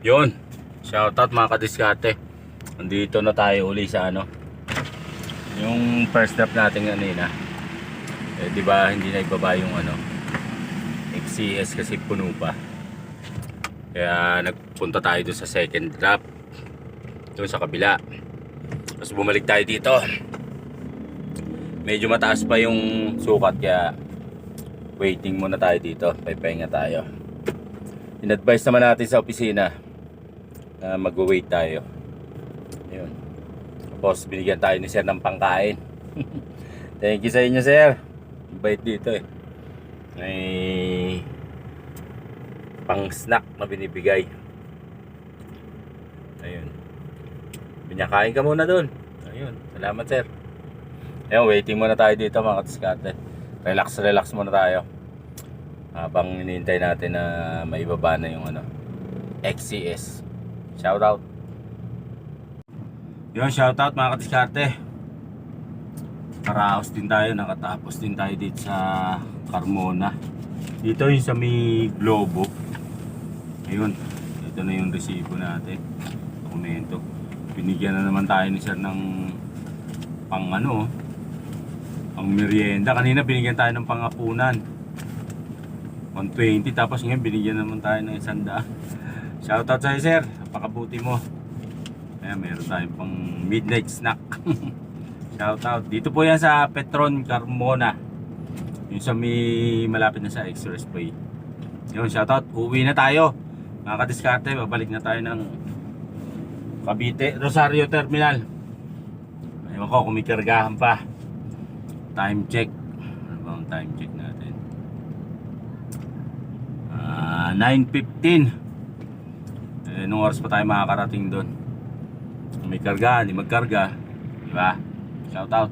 Yun. Shoutout mga kadiskarte. Nandito na tayo uli sa ano. Yung first step natin kanina. Eh, di ba hindi na ibaba yung ano. XCS kasi puno pa. Kaya nagpunta tayo doon sa second drop. Doon sa kabila. Tapos bumalik tayo dito. Medyo mataas pa yung sukat kaya waiting muna tayo dito. Papahinga tayo. In-advise naman natin sa opisina na mag-wait tayo. Ayun. Tapos binigyan tayo ni sir ng pangkain. Thank you sa inyo sir. Bait dito eh. May pang snack na binibigay. Ayun. Binyakain ka muna dun. Ayun. Salamat sir. Ayun, waiting muna tayo dito mga katiskate. Relax, relax muna tayo. Habang hinihintay natin na maibaba na yung ano, XCS. Shoutout. Yun, shoutout mga katiskate. Karaos din tayo, nakatapos din tayo dito sa Carmona. Dito yung sa may Globo. Ayun, ito na yung resibo natin. Dokumento. Binigyan na naman tayo ni sir ng pang ano, pang merienda. Kanina binigyan tayo ng pangapunan. 120 tapos ngayon binigyan naman tayo ng 100. Shoutout sa iyo, sir. Napakabuti mo. Ayan, meron tayong pang midnight snack. Shoutout. Dito po yan sa Petron Carmona. Yung sa may malapit na sa Expressway. Yun, shoutout. Uwi na tayo. Mga kadiskarte, babalik na tayo ng Cavite, Rosario Terminal. Ayun ko, kung may kargahan pa. Time check. Ano ba ang time check natin? Ah, 9.15. Nung oras pa tayo makakarating doon. May karga, hindi magkarga. Di ba? Shout out.